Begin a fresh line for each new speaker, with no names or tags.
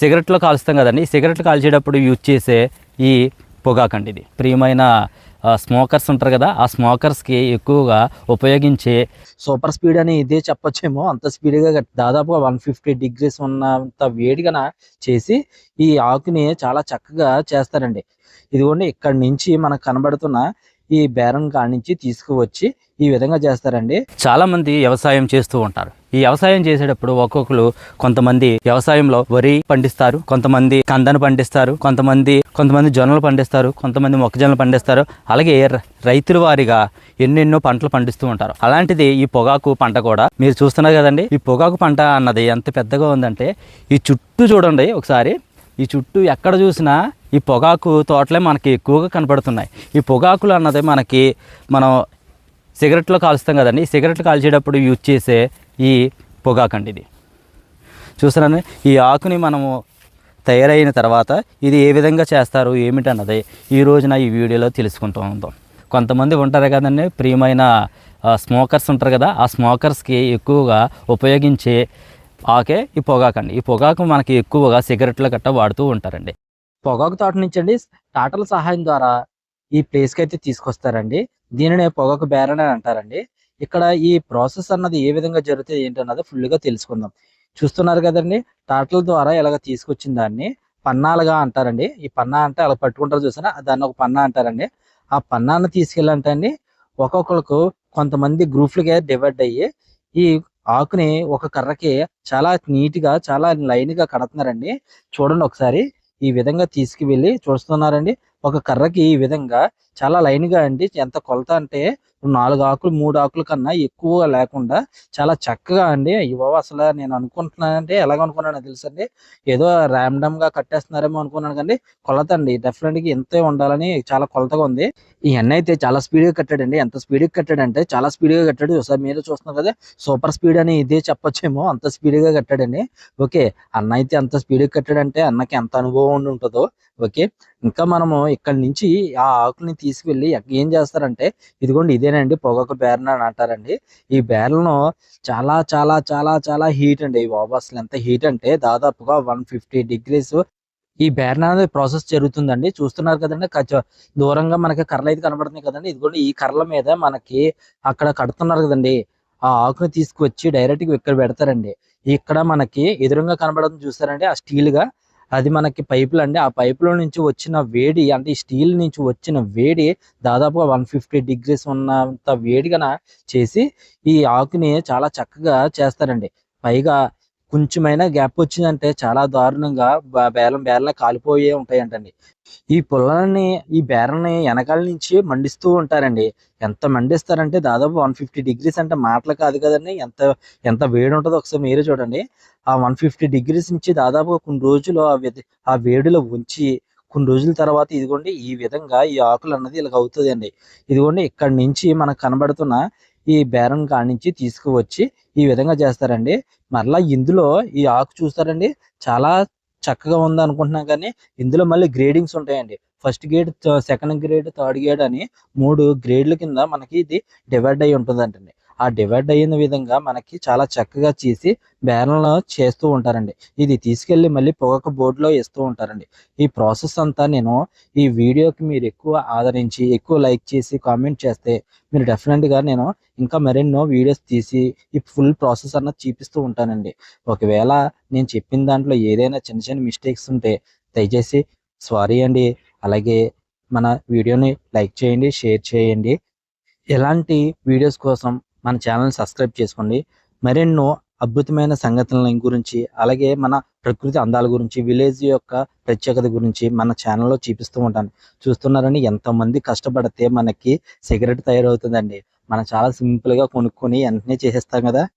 సిగరెట్లో కాలుస్తాం కదండి. సిగరెట్లు కాల్చేటప్పుడు యూజ్ చేసే ఈ పొగాకండి ఇది. ప్రియమైన స్మోకర్స్ ఉంటారు కదా ఆ స్మోకర్స్కి ఎక్కువగా ఉపయోగించే
సూపర్ స్పీడ్ అని ఇదే చెప్పొచ్చేమో. అంత స్పీడ్గా దాదాపుగా వన్ ఫిఫ్టీ డిగ్రీస్ ఉన్నంత వేడిగా చేసి ఈ ఆకుని చాలా చక్కగా చేస్తారండి. ఇదిగోండి ఇక్కడ నుంచి మనకు కనబడుతున్న ఈ బేరం కానించి నుంచి తీసుకువచ్చి ఈ విధంగా చేస్తారండి.
చాలా మంది వ్యవసాయం చేస్తూ ఉంటారు. ఈ వ్యవసాయం చేసేటప్పుడు ఒక్కొక్కరు కొంతమంది వ్యవసాయంలో వరి పండిస్తారు కొంతమంది కందను పండిస్తారు కొంతమంది కొంతమంది జొన్నలు పండిస్తారు కొంతమంది మొక్కజొన్నలు పండిస్తారు. అలాగే రైతుల వారిగా ఎన్నెన్నో పంటలు పండిస్తూ ఉంటారు. అలాంటిది ఈ పొగాకు పంట కూడా మీరు చూస్తున్నారు కదండి. ఈ పొగాకు పంట అన్నది ఎంత పెద్దగా ఉందంటే ఈ చుట్టూ చూడండి ఒకసారి. ఈ చుట్టూ ఎక్కడ చూసినా ఈ పొగాకు తోటలే మనకి ఎక్కువగా కనపడుతున్నాయి. ఈ పొగాకులు అన్నది మనకి మనం సిగరెట్లో కాలుస్తాం కదండి. ఈ సిగరెట్లు కాల్చేటప్పుడు యూజ్ చేసే ఈ పొగాకు అండి ఇది. చూస్తున్నాను ఈ ఆకుని మనము తయారైన తర్వాత ఇది ఏ విధంగా చేస్తారు ఏమిటన్నది ఈ రోజున ఈ వీడియోలో తెలుసుకుంటూ ఉందాం. కొంతమంది ఉంటారు కదండి ప్రియమైన స్మోకర్స్ ఉంటారు కదా ఆ స్మోకర్స్కి ఎక్కువగా ఉపయోగించే ఆకే ఈ పొగాకండి. ఈ పొగాకు మనకి ఎక్కువగా సిగరెట్ల గట్ట వాడుతూ ఉంటారండి.
పొగాకు తోట నుంచి అండి టాటల సహాయం ద్వారా ఈ ప్లేస్కి అయితే తీసుకొస్తారండి. దీనినే పొగాకు బేరన్ అని అంటారండి. ఇక్కడ ఈ ప్రాసెస్ అన్నది ఏ విధంగా జరుగుతుంది ఏంటన్నది ఫుల్గా తెలుసుకుందాం. చూస్తున్నారు కదండి టాటల ద్వారా ఇలాగ తీసుకొచ్చిన దాన్ని పన్నాలుగా అంటారండి. ఈ పన్నా అంటే అలా పట్టుకుంటారు చూసారా? దాన్ని ఒక పన్నా అంటారండి. ఆ పన్నాను తీసుకెళ్ళంటే అండి ఒక్కొక్కరికి కొంతమంది గ్రూప్లుగా డివైడ్ అయ్యి ఈ ఆకుని ఒక కర్రకి చాలా నీట్గా చాలా లైన్గా కడుతున్నారండి. చూడండి ఒకసారి. ఈ విధంగా తీసుకువెళ్ళి చూస్తున్నారండి. ఒక కర్రకి ఈ విధంగా చాలా లైన్గా అండి. ఎంత కొలత అంటే నాలుగు ఆకులు మూడు ఆకుల కన్నా ఎక్కువ లేకుండా చాలా చక్కగా అండి. ఇవ్వ అసలు నేను అనుకుంటున్నానంటే ఎలాగ అనుకున్నానో తెలుసండి. ఏదో ర్యాండమ్గా కట్టేస్తున్నారేమో అనుకున్నాను కానీ కొలత అండి. డెఫినెట్గా ఇంతే ఉండాలని చాలా కొలతగా ఉంది. ఈ ఎన్న అయితే చాలా స్పీడ్గా కట్టాడండి. ఎంత స్పీడ్గా కట్టాడంటే చాలా స్పీడ్గా కట్టాడు. ఒకసారి మీరు చూస్తున్నారు కదా సూపర్ స్పీడ్ అని ఇదే చెప్పొచ్చేమో అంత స్పీడ్గా కట్టాడండి. ఓకే అన్న అయితే అంత స్పీడ్గా కట్టాడంటే అన్నకి ఎంత అనుభవం ఉండి ఉంటుందో ఓకే. ఇంకా మనము ఇక్కడ నుంచి ఆ ఆకుల్ని తీసుకువెళ్ళి ఎక్క- ఏం చేస్తారంటే ఇదిగోండి ఇదేనండి పొగాకు బేరణ అని అంటారండి. ఈ బేరలను చాలా చాలా చాలా చాలా హీట్ అండి. ఈ బాబు అసలు ఎంత హీట్ అంటే దాదాపుగా వన్ ఫిఫ్టీ డిగ్రీస్ ఈ బేరణ అనేది ప్రాసెస్ జరుగుతుందండి. చూస్తున్నారు కదండి దూరంగా మనకి కర్రలు అయితే కనబడుతున్నాయి కదండి. ఇది కూడా ఈ కర్రల మీద మనకి అక్కడ కడుతున్నారు కదండి. ఆ ఆకుని తీసుకువచ్చి డైరెక్ట్గా ఇక్కడ పెడతారండి. ఇక్కడ మనకి ఎదురుగా కనబడడం చూస్తారండి ఆ స్టీల్గా అది మనకి పైపులు అండి. ఆ పైపులో నుంచి వచ్చిన వేడి అంటే ఈ స్టీల్ నుంచి వచ్చిన వేడి దాదాపుగా వన్ ఫిఫ్టీ డిగ్రీస్ ఉన్నంత వేడిగా చేసి ఈ ఆకుని చాలా చక్కగా చేస్తారండి. పైగా కొంచెమైనా గ్యాప్ వచ్చిందంటే చాలా దారుణంగా బేలం బేరలా కాలిపోయే ఉంటాయంటండి. ఈ పుల్లల్ని ఈ బేరల్ని వెనకాల నుంచి మండిస్తూ ఉంటారండి. ఎంత మండిస్తారంటే దాదాపు వన్ ఫిఫ్టీ డిగ్రీస్ అంటే మాటలు కాదు కదండి. ఎంత ఎంత వేడి ఉంటుందో ఒకసారి మీరే చూడండి. ఆ వన్ ఫిఫ్టీ డిగ్రీస్ నుంచి దాదాపు కొన్ని రోజులు ఆ ఆ వేడిలో ఉంచి కొన్ని రోజుల తర్వాత ఇదిగోండి ఈ విధంగా ఈ ఆకులు అన్నది ఇలాగ అవుతుంది అండి ఇదిగోండి ఇక్కడ నుంచి మనకు కనబడుతున్న ఈ బేరం కానించి తీసుకువచ్చి ఈ విధంగా చేస్తారండి. మరలా ఇందులో ఈ ఆకు చూస్తారండి. చాలా చక్కగా ఉంది అనుకుంటున్నాం కానీ ఇందులో మళ్ళీ గ్రేడింగ్స్ ఉంటాయండి. First grade second grade third grade అని మూడు గ్రేడ్ల కింద మనకి ఇది డివైడ్ అయి ఉంటుందంటండి. ఆ డివైడ్ అయిన విధంగా మనకి చాలా చక్కగా చేసి బ్యానర్లు చేస్తూ ఉంటారండి. ఇది తీసుకెళ్ళి మళ్ళీ పొగక బోర్డులో ఇస్తూ ఉంటారండి. ఈ ప్రాసెస్ అంతా నేను ఈ వీడియోకి మీరు ఎక్కువ ఆదరించి ఎక్కువ లైక్ చేసి కామెంట్ చేస్తే మీరు డెఫినెట్గా నేను ఇంకా మరెన్నో వీడియోస్ తీసి ఈ ఫుల్ ప్రాసెస్ అన్నది చూపిస్తూ ఉంటానండి. ఒకవేళ నేను చెప్పిన దాంట్లో ఏదైనా చిన్న చిన్న మిస్టేక్స్ ఉంటే దయచేసి సారీ అండి. అలాగే మన వీడియోని లైక్ చేయండి షేర్ చేయండి. ఇలాంటి వీడియోస్ కోసం మన ఛానల్ సబ్స్క్రైబ్ చేసుకోండి. మరెన్నో అద్భుతమైన సంఘటనల గురించి అలాగే మన ప్రకృతి అందాల గురించి విలేజ్ యొక్క ప్రత్యేకత గురించి మన ఛానల్లో చూపిస్తూ ఉంటాను. చూస్తున్నారని ఎంతమంది కష్టపడితే మనకి సిగరెట్ తయారవుతుందండి. మనం చాలా సింపుల్గా కొనుక్కొని వెంటనే చేసేస్తాం కదా.